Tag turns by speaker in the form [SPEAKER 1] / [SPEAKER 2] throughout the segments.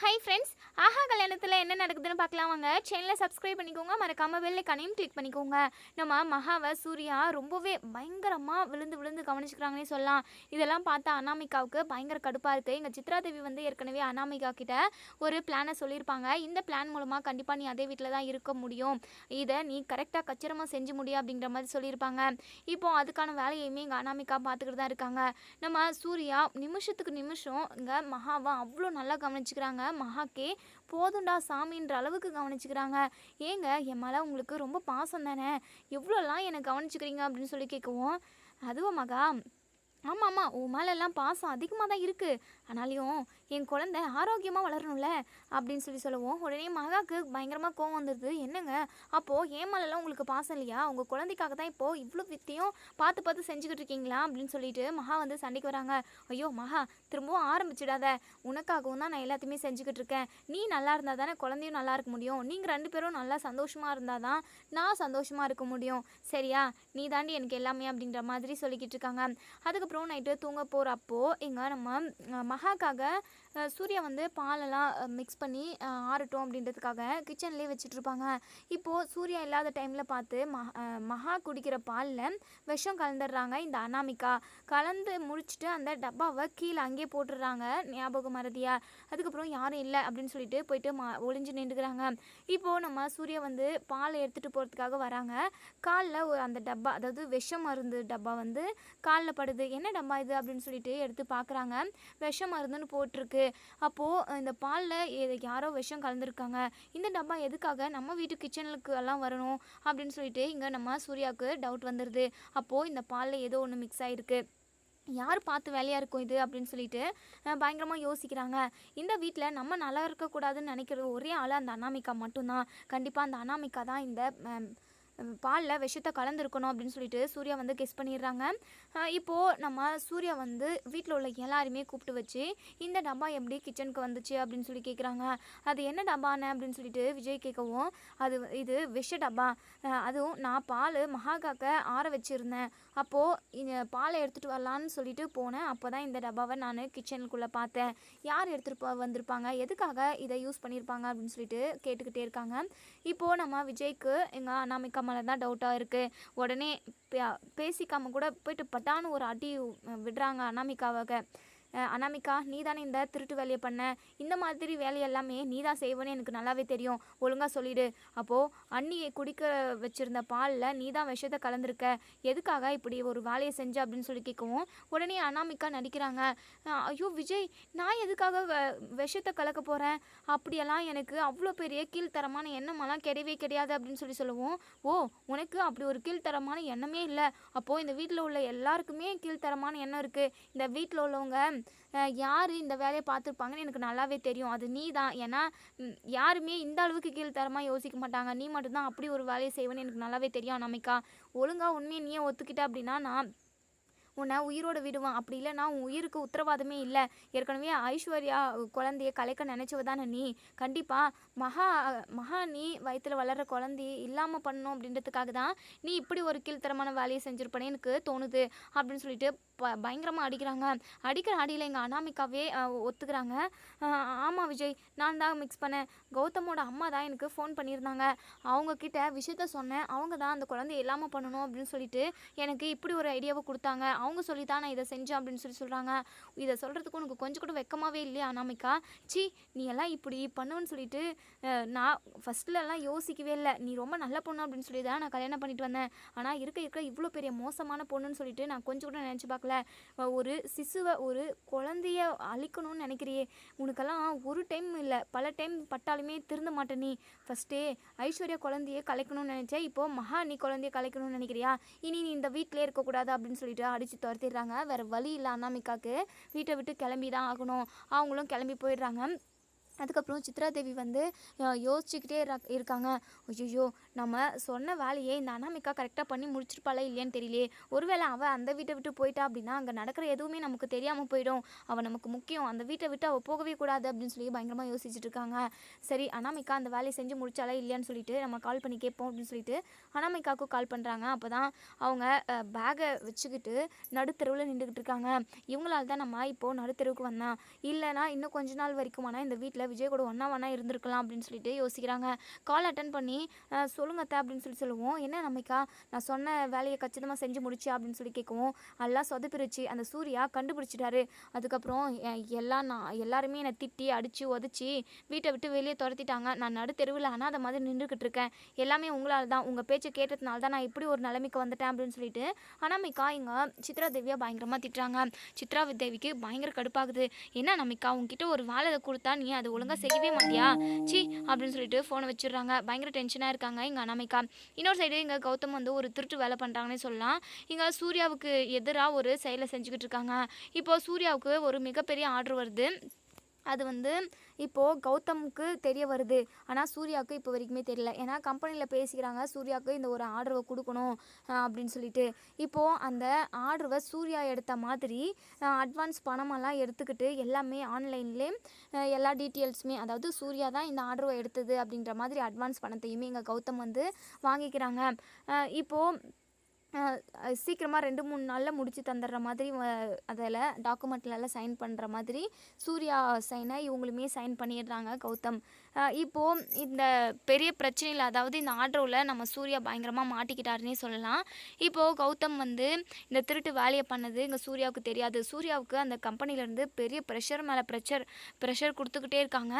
[SPEAKER 1] Hi friends நேரத்தில் என்ன நடக்குதுன்னு பார்க்கலாம் வாங்க. சேனலை சப்ஸ்கிரைப் பண்ணிக்கோங்க. மறக்காமல் வெள்ளைக்கானையும் கிளிக் பண்ணிக்கோங்க. நம்ம மகாவை சூர்யா ரொம்பவே பயங்கரமாக விழுந்து விழுந்து கவனிச்சுக்கிறாங்கன்னே சொல்லலாம். இதெல்லாம் பார்த்தா அனாமிகாவுக்கு பயங்கர கடுப்பாக இருக்குது எங்கள் சித்ரா தேவி வந்து ஏற்கனவே அனாமிகா கிட்ட ஒரு பிளானை சொல்லியிருப்பாங்க. இந்த பிளான் மூலமாக கண்டிப்பாக நீ அதே வீட்டில் தான் இருக்க முடியும். இதை நீ கரெக்டாக கச்சிரமாக செஞ்சு முடியும் அப்படிங்கிற மாதிரி சொல்லியிருப்பாங்க. இப்போ அதுக்கான வேலையுமே எங்கள் அனாமிகா பார்த்துக்கிட்டு தான் இருக்காங்க. நம்ம சூர்யா நிமிஷத்துக்கு நிமிஷம் இங்கே மகாவை அவ்வளோ நல்லா கவனிச்சுக்கிறாங்க. மகாக்கே போதும்டா சாமின்ற அளவுக்கு கவனிச்சுக்கிறாங்க? ஏங்க என் மேலே உங்களுக்கு ரொம்ப பாசம் தானே? எவ்வளோலாம் என்னை கவனிச்சுக்கிறீங்க அப்படின்னு சொல்லி கேட்கவும் அதுவும் மகா ஆமாம் ஆமாம் உன் மேலெல்லாம் பாசம் அதிகமாக தான் இருக்குது ஆனாலையும் என் குழந்தை ஆரோக்கியமாக வளரணும்ல? அப்படின்னு சொல்லி சொல்லுவோம். உடனே மகாவுக்கு பயங்கரமாக கோவம் வந்துடுது என்னங்க? அப்போது என் மேலெல்லாம் உங்களுக்கு பாசம் இல்லையா? உங்கள் குழந்தைக்காக தான் இப்போது இவ்வளோ வித்தையும் பார்த்து பார்த்து செஞ்சுக்கிட்டு இருக்கீங்களா? அப்படின்னு சொல்லிட்டு மகா வந்து சண்டைக்கு வராங்க. ஐயோ மகா திரும்பவும் ஆரம்பிச்சிடாத. உனக்காகவும் தான் நான் எல்லாத்தையுமே செஞ்சுக்கிட்டு இருக்கேன். நீ நல்லா இருந்தால் தானே குழந்தையும் நல்லா இருக்க முடியும். நீங்கள் ரெண்டு பேரும் நல்லா சந்தோஷமாக இருந்தால் தான் நான் சந்தோஷமாக இருக்க முடியும். சரியா? நீ தாண்டி எனக்கு எல்லாமே அப்படின்ற மாதிரி சொல்லிக்கிட்டு இருக்காங்க. அதுக்கப்புறம் நைட்டு தூங்க போகிறப்போ இங்கே நம்ம மகாக்காக சூர்யா வந்து பாலெல்லாம் மிக்ஸ் பண்ணி ஆறட்டும் அப்படின்றதுக்காக கிச்சன்லேயே வச்சுட்ருப்பாங்க இப்போது சூர்யா இல்லாத டைமில் பார்த்து மஹா மகா குடிக்கிற பாலில் விஷம் கலந்துடுறாங்க இந்த அனாமிகா. கலந்து முடிச்சுட்டு அந்த டப்பாவை கீழே அங்கேயே போட்டுடுறாங்க ஞாபகம் மறதியா? அதுக்கப்புறம் யாரும் இல்லை அப்படின்னு சொல்லிட்டு போயிட்டு மா ஒளிஞ்சு நின்றுக்கிறாங்க. இப்போது நம்ம சூர்யா வந்து பாலை எடுத்துகிட்டு போகிறதுக்காக வராங்க. காலில் ஒரு அந்த டப்பா அதாவது விஷம் மருந்து டப்பா வந்து காலில் படுது. என்ன டம்மா இது அப்படின்னு சொல்லிட்டு எடுத்து பார்க்குறாங்க. விஷம் மருந்துன்னு போட்டிருக்கு. அப்போது இந்த பாலில் யாரோ விஷம் கலந்துருக்காங்க. இந்த டப்பா எதுக்காக நம்ம வீட்டு கிச்சனுக்கு எல்லாம் வரணும்? அப்படின்னு சொல்லிட்டு இங்கே நம்ம சூர்யாவுக்கு டவுட் வந்துடுது அப்போது இந்த பாலில் ஏதோ ஒன்று மிக்ஸ் ஆகிருக்கு யார் பார்த்து வேலையாக இருக்கும் இது? அப்படின்னு சொல்லிட்டு பயங்கரமாக யோசிக்கிறாங்க. இந்த வீட்டில் நம்ம நல்லா இருக்கக்கூடாதுன்னு நினைக்கிற ஒரே ஆள் அந்த அனாமிகா மட்டும்தான். கண்டிப்பாக அந்த அனாமிகா தான் இந்த பாலில் விஷத்தை கலந்துருக்கணும் அப்படின்னு சொல்லிட்டு சூர்யா வந்து கெஸ் பண்ணிடுறாங்க. இப்போது நம்ம சூர்யா வந்து வீட்டில் உள்ள எல்லாருமே கூப்பிட்டு வச்சு இந்த டப்பா எப்படி கிச்சனுக்கு வந்துச்சு அப்படின்னு சொல்லி கேட்குறாங்க அது என்ன டப்பான்னு அப்படின்னு சொல்லிட்டு விஜய் கேட்கவும் அது இது விஷ டப்பா. அதுவும் நான் பால் மகாகாக்க ஆற வச்சுருந்தேன். அப்போது பாலை எடுத்துகிட்டு வரலான்னு சொல்லிட்டு போனேன். அப்போ தான் இந்த டப்பாவை நான் கிச்சனுக்குள்ளே பார்த்தேன். யார் எடுத்துகிட்டு போ வந்திருப்பாங்க? எதுக்காக இதை யூஸ் பண்ணியிருப்பாங்க அப்படின்னு சொல்லிட்டு கேட்டுக்கிட்டே இருக்காங்க. இப்போது நம்ம விஜய்க்கு எங்கள் அனாமிகா மேலே தான் டவுட்டாக இருக்குது உடனே பேசிக்காமல் பேசிக்காம கூட போயிட்டு பட்டான்னு ஒரு அடி விடுறாங்க அனாமிகாவாக அனாமிகா நீ தானே இந்த திருட்டு வேலையை பண்ண? இந்த மாதிரி வேலையெல்லாமே நீ தான் செய்வேன்னு எனக்கு நல்லாவே தெரியும். ஒழுங்காக சொல்லிடு. அப்போது அண்ணியை குடிக்க வச்சுருந்த பாலில் நீ தான் விஷத்தை கலந்துருக்க. எதுக்காக இப்படி ஒரு வேலையை செஞ்ச அப்படின்னு சொல்லி கேட்கவும் உடனே அனாமிகா நடிக்கிறாங்க. ஐயோ விஜய் நான் எதுக்காக வ- விஷத்தை கலக்க போகிறேன் அப்படியெல்லாம் எனக்கு அவ்வளோ பெரிய கீழ்த்தரமான எண்ணமெல்லாம் கிடையவே கிடையாது அப்படின்னு சொல்லி சொல்லுவோம் ஓ உனக்கு அப்படி ஒரு கீழ்த்தரமான எண்ணமே இல்லை. அப்போது இந்த வீட்டில் உள்ள எல்லாருக்குமே கீழ்த்தரமான எண்ணம் இருக்குது இந்த வீட்டில் உள்ளவங்க யார் இந்த வேலையை பார்த்துருப்பாங்கன்னு எனக்கு நல்லாவே தெரியும். அது நீ தான் ஏன்னா யாருமே இந்த அளவுக்கு கீழ்த்தரமாக யோசிக்க மாட்டாங்க. நீ மட்டும்தான் அப்படி ஒரு வேலையை செய்வேன்னு எனக்கு நல்லாவே தெரியும். நமக்கா ஒழுங்காக உண்மையை நீயே ஒத்துக்கிட்ட அப்படின்னா நான் உன்னை உயிரோடு விடுவான். அப்படி இல்லைனா உன் உயிருக்கு உத்தரவாதமே இல்லை. ஏற்கனவே ஐஸ்வர்யா குழந்தைய கலைக்க நினச்சவ தானே நீ. கண்டிப்பாக மகா மகா நீ வயிற்றில் வளர்கிற குழந்தைய இல்லாமல் பண்ணணும் அப்படின்றதுக்காக தான் நீ இப்படி ஒரு கீழ்த்தரமான வேலையை செஞ்சுருப்பேன்னு எனக்கு தோணுது அப்படின்னு சொல்லிட்டு ப பயங்கரமாக அடிக்கிறாங்க. அடிக்கிற அடியில் எங்கள் அனாமிக்காவே ஒத்துக்கிறாங்க. ஆமாம் விஜய் நான் தான் மிக்ஸ் பண்ணேன். கௌதமோட அம்மா தான் எனக்கு ஃபோன் பண்ணியிருந்தாங்க. அவங்கக்கிட்ட விஷயத்த சொன்னேன். அவங்க தான் அந்த குழந்தைய இல்லாமல் பண்ணணும் அப்படின்னு சொல்லிட்டு எனக்கு இப்படி ஒரு ஐடியாவை கொடுத்தாங்க. அவங்க சொல்லி தான் நான் இதை செஞ்சேன் அப்படின்னு சொல்லி சொல்கிறாங்க இதை சொல்கிறதுக்கு உனக்கு கொஞ்சம் கூட வெக்கமாகவே இல்லையா அனாமிக்கா சி நீ எல்லாம் இப்படி பண்ணுவேன்னு சொல்லிட்டு நான் ஃபஸ்ட்லலாம் யோசிக்கவே இல்லை. நீ ரொம்ப நல்ல பொண்ணு அப்படின்னு சொல்லி தான் நான் கல்யாணம் பண்ணிட்டு வந்தேன். ஆனால் இருக்க இருக்க இவ்வளோ பெரிய மோசமான பொண்ணுன்னு சொல்லிட்டு நான் கொஞ்சம் கூட நினச்சி பார்க்கல. ஒரு சிசுவை ஒரு குழந்தைய அழிக்கணும்னு நினைக்கிறியே. உனக்கெல்லாம் ஒரு டைம் இல்லை. பல டைம் பட்டாலுமே திருந்த மாட்டே நீ. ஃபஸ்ட்டே ஐஸ்வர்யா குழந்தைய கலைக்கணும்னு நினச்சேன் இப்போ மகா நீ குழந்தைய கலைக்கணும்னு நினைக்கிறியா? இனி நீ இந்த வீட்டிலே இருக்கக்கூடாது அப்படின்னு சொல்லிட்டு அடித்து துரத்திடுறாங்க. வேறு வழி இல்லை அனாமிக்காக்கு வீட்டை விட்டு கிளம்பி தான் ஆகணும். அவங்களும் கிளம்பி போயிடுறாங்க. அதுக்கப்புறம் சித்ரா தேவி வந்து யோசிச்சுக்கிட்டே இருக்காங்க. ஐயோ நம்ம சொன்ன வேலையை இந்த அனாமிக்கா கரெக்டாக பண்ணி முடிச்சிருப்பாளா இல்லையான்னு தெரியலையே. ஒருவேளை அவள் அந்த வீட்டை விட்டு போயிட்டா அப்படின்னா அங்கே நடக்கிற எதுவுமே நமக்கு தெரியாமல் போயிடும். அவள் நமக்கு முக்கியம். அந்த வீட்டை விட்டு அவள் போகவே கூடாது அப்படின்னு சொல்லி பயங்கரமாக யோசிச்சுட்டு இருக்காங்க. சரி அனாமிக்கா அந்த வேலையை செஞ்சு முடிச்சாலா இல்லையான்னு சொல்லிட்டு நம்ம கால் பண்ணி கேட்போம் அப்படின்னு சொல்லிட்டு அனாமிக்காவுக்கும் கால் பண்ணுறாங்க அப்போ தான் அவங்க பேகை வச்சுக்கிட்டு நடுத்தெருவில் நின்றுக்கிட்டு இருக்காங்க. இவங்களால தான் நம்ம இப்போது நடுத்தெருவுக்கு வந்தான். இல்லைனா இன்னும் கொஞ்ச நாள் வரைக்கும் ஆனால் இந்த வீட்டில் விஜய் கூட ஒன்றா ஒன்றா இருந்திருக்கலாம் அப்படின்னு சொல்லிட்டு யோசிக்கிறாங்க. கால் அட்டன் பண்ணி சொல்லுங்க அத்தை அப்படின்னு சொல்லி சொல்லுவோம். என்ன நம்மைக்கா நான் சொன்ன வேலையை கச்சிதமாக செஞ்சு முடிச்சு அப்படின்னு சொல்லி கேட்கவும் எல்லாம் சொதப்பிருச்சு. அந்த சூர்யா கண்டுபிடிச்சிட்டாரு. அதுக்கப்புறம் எல்லாம் நான் எல்லாருமே என்னை திட்டி அடித்து உதச்சி வீட்டை விட்டு வெளியே துரத்திட்டாங்க. நான் நடு தெருவில் அதை மாதிரி நின்றுக்கிட்டு இருக்கேன். எல்லாமே உங்களால் தான். உங்கள் பேச்சை கேட்டதுனால தான் நான் இப்படி ஒரு நிலைமைக்கு வந்துட்டேன் அப்படின்னு சொல்லிட்டு அனாமிக்கா இங்கே சித்ரா தேவியா பயங்கரமாக திட்டுறாங்க. சித்ரா தேவிக்கு பயங்கர கடுப்பாகுது. என்ன நமிக்கா உங்ககிட்ட ஒரு வேலை கொடுத்தா நீ அது ஒழுங்காக செய்யவே மாட்டியா? சி அப்படின்னு சொல்லிட்டு ஃபோனை வச்சிடுறாங்க. பயங்கர டென்ஷனாக இருக்காங்க இங்கே அனாமிகா. இன்னொரு சைடு இங்கே கௌதம் வந்து ஒரு திருட்டு வேலை பண்ணுறாங்கன்னே சொல்லலாம். இங்கே சூர்யாவுக்கு எதிராக ஒரு செயலை செஞ்சுக்கிட்டு இருக்காங்க. இப்போ சூர்யாவுக்கு ஒரு மிகப்பெரிய ஆர்டர் வருது. அது வந்து இப்போது கௌதமுக்கு தெரிய வருது. ஆனால் சூர்யாவுக்கு இப்போ வரைக்குமே தெரியல. ஏன்னா கம்பெனியில் பேசிக்கிறாங்க சூர்யாவுக்கு இந்த ஒரு ஆர்டரை கொடுக்கணும் அப்படின்னு சொல்லிட்டு. இப்போது அந்த ஆர்டரை சூர்யா எடுத்த மாதிரி அட்வான்ஸ் பணமெல்லாம் எடுத்துக்கிட்டு எல்லாமே ஆன்லைன்லேயே எல்லா டீட்டெயில்ஸுமே அதாவது சூர்யா தான் இந்த ஆர்டரை எடுத்தது அப்படின்ற மாதிரி அட்வான்ஸ் பணத்தையுமே இங்கே கௌதம் வந்து வாங்கிக்கிறாங்க. இப்போது சீக்கிரமாக ரெண்டு மூணு நாளில் முடித்து தந்துடுற மாதிரி அதில் டாக்குமெண்ட்லலாம் சைன் பண்ணுற மாதிரி சூர்யா சைனை இவங்களுமே சைன் பண்ணிடுறாங்க கௌதம். இப்போது இந்த பெரிய பிரச்சனையில் அதாவது இந்த ஆர்டரில் நம்ம சூர்யா பயங்கரமாக மாட்டிக்கிட்டாருன்னே சொல்லலாம். இப்போது கௌதம் வந்து இந்த திருட்டு வேலையை பண்ணது இங்கே சூர்யாவுக்கு தெரியாது. சூர்யாவுக்கு அந்த கம்பெனிலேருந்து பெரிய ப்ரெஷர் மேலே ப்ரெஷர் ப்ரெஷர் கொடுத்துக்கிட்டே இருக்காங்க.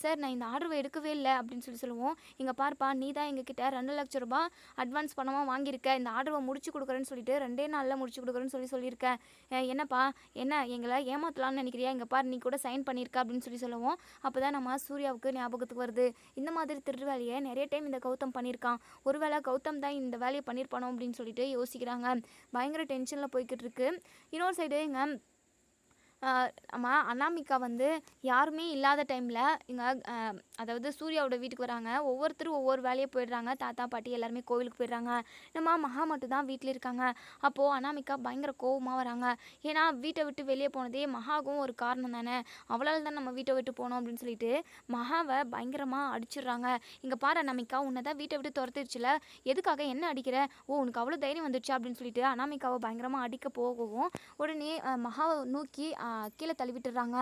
[SPEAKER 1] சார் நான் இந்த ஆர்டரை எடுக்கவே இல்லை அப்படின்னு சொல்லி சொல்லுவோம். இங்கே பார்ப்பா நீ தான் எங்ககிட்ட ரெண்டு லட்ச ரூபாய் அட்வான்ஸ் பணமாக வாங்கியிருக்க. இந்த ஆர்டரை முடிச்சு கொடுக்குறேன்னு சொல்லிட்டு ரெண்டே நாளில் முடிச்சு கொடுக்குறேன்னு சொல்லி சொல்லியிருக்கேன் என்னப்பா என்ன எங்களை ஏமாத்தலாம்னு நினைக்கிறியா? இங்கே பாரு நீ கூட சைன் பண்ணியிருக்க அப்படின்னு சொல்லி சொல்லுவோம். அப்போ தான் நம்ம சூர்யாவுக்கு ஞாபகத்துக்கு வருது. இந்த மாதிரி திருடு வேலையை நிறைய டைம் இந்த கௌதம் பண்ணியிருக்கான். ஒருவேளை கௌதம் தான் இந்த வேலையை பண்ணியிருப்பானோ அப்படின்னு சொல்லிட்டு யோசிக்கிறாங்க. பயங்கர டென்ஷனில் போய்கிட்டு இருக்கு. இன்னொரு சைடு இங்கே நம்ம அனாமிகா வந்து யாருமே இல்லாத டைமில் இங்கே அதாவது சூர்யாவோட வீட்டுக்கு வராங்க. ஒவ்வொருத்தரும் ஒவ்வொரு வேலையை போயிடுறாங்க. தாத்தா பாட்டி எல்லாருமே கோவிலுக்கு போயிடுறாங்க. நம்ம மகா மட்டும் தான் வீட்டில் இருக்காங்க. அப்போது அனாமிகா பயங்கர கோவமாக வராங்க. ஏன்னா வீட்டை விட்டு வெளியே போனதே மகாவும் ஒரு காரணம் தானே. அவளால் தான் நம்ம வீட்டை விட்டு போனோம் அப்படின்னு சொல்லிட்டு மகாவை பயங்கரமாக அடிச்சிடுறாங்க. இங்கே பாரு அனாமிகா உன்னை தான் வீட்டை விட்டு துரத்துருச்சுல. எதுக்காக என்ன அடிக்கிற? ஓ உனக்கு அவ்வளோ தைரியம் வந்துடுச்சா அப்படின்னு சொல்லிட்டு அனாமிகாவை பயங்கரமாக அடிக்க போகவும் உடனே மகாவை நோக்கி கீழே தள்ளி விட்டுறாங்க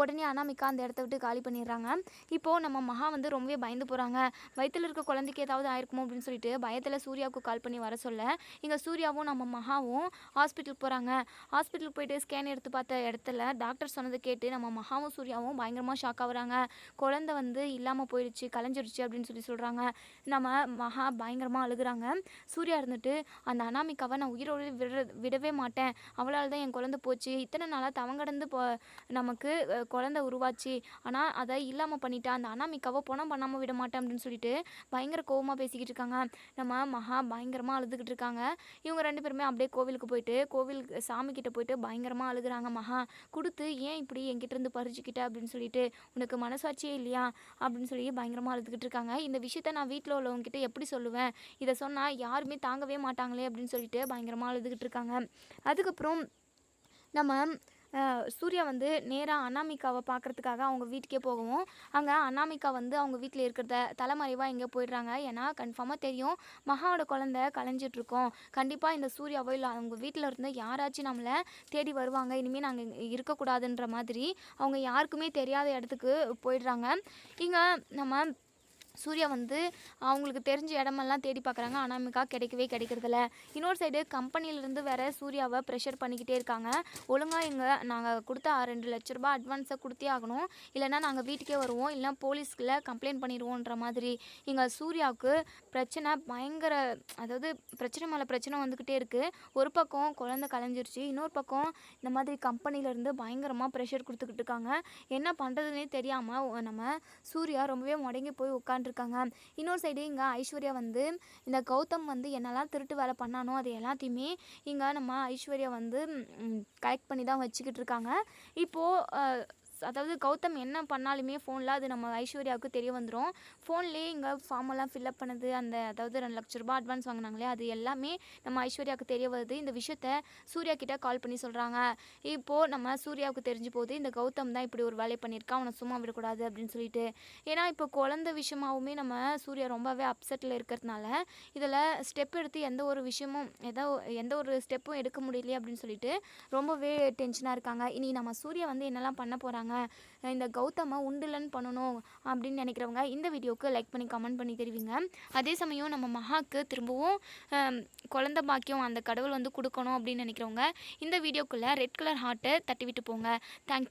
[SPEAKER 1] உடனே அனாமிக்கா அந்த இடத்த விட்டு காலி பண்ணிடுறாங்க. இப்போது நம்ம மகா வந்து ரொம்பவே பயந்து போகிறாங்க வயிற்றில் இருக்க குழந்தைக்கு ஏதாவது ஆயிருக்குமோ அப்படின்னு சொல்லிட்டு பயத்தில் சூர்யாவுக்கு கால் பண்ணி வர சொல்ல. இங்கே சூர்யாவும் நம்ம மகாவும் ஹாஸ்பிட்டலுக்கு போகிறாங்க ஹாஸ்பிட்டலுக்கு போயிட்டு ஸ்கேன் எடுத்து பார்த்த இடத்துல டாக்டர் சொன்னதை கேட்டு நம்ம மகாவும் சூர்யாவும் பயங்கரமாக ஷாக் ஆகுறாங்க. குழந்தை வந்து இல்லாமல் போயிடுச்சு கலைஞ்சிருச்சு அப்படின்னு சொல்லி சொல்கிறாங்க நம்ம மகா பயங்கரமாக அழுகுறாங்க. சூர்யா இருந்துட்டு அந்த அனாமிக்காவை நான் உயிரோடு விட விடவே மாட்டேன். அவளால் தான் என் குழந்தை போச்சு. இத்தனை நாளாக கடந்து போ நமக்கு குழந்தை உருவாச்சு. ஆனால் அதை இல்லாமல் பண்ணிட்டா அந்த அனாமிக்காவை பணம் பண்ணாமல் விட மாட்டேன் அப்படின்னு சொல்லிட்டு பயங்கர கோவமாக பேசிக்கிட்டு இருக்காங்க. நம்ம மகா பயங்கரமாக அழுதுகிட்டு இருக்காங்க. இவங்க ரெண்டு பேருமே அப்படியே கோவிலுக்கு போயிட்டு கோவில் சாமி போயிட்டு பயங்கரமாக அழுகுறாங்க. மகா கொடுத்து ஏன் இப்படி என்கிட்டருந்து பறிச்சுக்கிட்ட? அப்படின்னு சொல்லிட்டு உனக்கு மனசாட்சியே இல்லையா? அப்படின்னு சொல்லி பயங்கரமாக அழுதுகிட்டு இருக்காங்க. இந்த விஷயத்த நான் வீட்டில் உள்ளவங்ககிட்ட எப்படி சொல்லுவேன்? இதை சொன்னால் யாருமே தாங்கவே மாட்டாங்களே அப்படின்னு சொல்லிட்டு பயங்கரமாக அழுதுகிட்டு இருக்காங்க. அதுக்கப்புறம் நம்ம சூர்யா வந்து நேராக அனாமிகாவை பார்க்கறதுக்காக அவங்க வீட்டுக்கே போகவும் அங்கே அனாமிகா வந்து அவங்க வீட்டில் இருக்கிறத தலைமறைவாக எங்கே போயிடுறாங்க. ஏன்னா கன்ஃபார்மாக தெரியும் மகாவோட குழந்த கலைஞ்சிட்ருக்கோம். கண்டிப்பாக இந்த சூர்யாவோ இல்லை அவங்க வீட்டில் இருந்து யாராச்சும் நம்மளை தேடி வருவாங்க. இனிமேல் நாங்கள் இருக்கக்கூடாதுன்ற மாதிரி அவங்க யாருக்குமே தெரியாத இடத்துக்கு போயிடுறாங்க. இங்கே நம்ம சூர்யா வந்து அவங்களுக்கு தெரிஞ்ச இடமெல்லாம் தேடி பார்க்குறாங்க. அனாமிகா கிடைக்கவே கிடைக்கிறதில்ல. இன்னொரு சைடு கம்பெனியிலேருந்து வேற சூர்யாவை ப்ரெஷர் பண்ணிக்கிட்டே இருக்காங்க. ஒழுங்காக எங்கள் நாங்கள் கொடுத்த ரெண்டு லட்ச ரூபாய் அட்வான்ஸை கொடுத்தே ஆகணும். இல்லைன்னா நாங்கள் வீட்டுக்கே வருவோம். இல்லைனா போலீஸ்கில் கம்ப்ளைண்ட் பண்ணிடுவோன்ற மாதிரி. எங்கள் சூர்யாவுக்கு பிரச்சனை பயங்கர அதாவது பிரச்சனை மேலே பிரச்சனை வந்துக்கிட்டே இருக்குது ஒரு பக்கம் குழந்தை கலைஞ்சிருச்சு. இன்னொரு பக்கம் இந்த மாதிரி கம்பெனிலேருந்து பயங்கரமாக ப்ரெஷர் கொடுத்துக்கிட்டு இருக்காங்க. என்ன பண்ணுறதுனே தெரியாமல் நம்ம சூர்யா ரொம்பவே முடங்கி போய் இருக்காங்க இன்னொரு சைடு இங்கே ஐஸ்வர்யா வந்து இந்த கௌதம் வந்து என்னெல்லாம் திருட்டு வேலை பண்ணானோ அது எல்லாத்தையுமே இங்கே நம்ம ஐஸ்வர்யா வந்து கலெக்ட் பண்ணி தான் வச்சுக்கிட்டு இருக்காங்க. இப்போது அதாவது கௌதம் என்ன பண்ணாலுமே ஃபோனில் அது நம்ம ஐஸ்வர்யாவுக்கு தெரிய வந்துடும் ஃபோன்லேயே இங்கே ஃபார்மெல்லாம் ஃபில்அப் பண்ணது அந்த அதாவது ரெண்டு லட்ச ரூபாய் அட்வான்ஸ் வாங்கினாங்களே அது எல்லாமே நம்ம ஐஸ்வர்யாவுக்கு தெரிய வருது. இந்த விஷயத்த சூர்யா கிட்டே கால் பண்ணி சொல்கிறாங்க இப்போது நம்ம சூர்யாவுக்கு தெரிஞ்சு போது இந்த கௌதம் தான் இப்படி ஒரு வேலையை பண்ணியிருக்கான் அவனை சும்மா விடக்கூடாது அப்படின்னு சொல்லிட்டு. ஏன்னா இப்போ குழந்தை விஷயமாவுமே நம்ம சூர்யா ரொம்பவே அப்செட்டில் இருக்கிறதுனால இதில் ஸ்டெப் எடுத்து எந்த ஒரு விஷயமும் எதோ எந்த ஒரு ஸ்டெப்பும் எடுக்க முடியலையே அப்படின்னு சொல்லிட்டு ரொம்பவே டென்ஷனாக இருக்காங்க. இனி நம்ம சூர்யா வந்து என்னெல்லாம் பண்ண போகிறாங்க இருக்காங்க இந்த கௌதமை உண்டுலன்னு பண்ணணும் அப்படின்னு நினைக்கிறவங்க இந்த வீடியோவுக்கு லைக் பண்ணி கமெண்ட் பண்ணி தெரிவிங்க. அதே சமயம் நம்ம மகாக்கு திரும்பவும் குழந்த பாக்கியம் அந்த கடவுள் வந்து கொடுக்கணும் அப்படின்னு நினைக்கிறவங்க இந்த வீடியோக்குள்ளே ரெட் கலர் ஹார்ட்டை தட்டி விட்டு போங்க தேங்க்யூ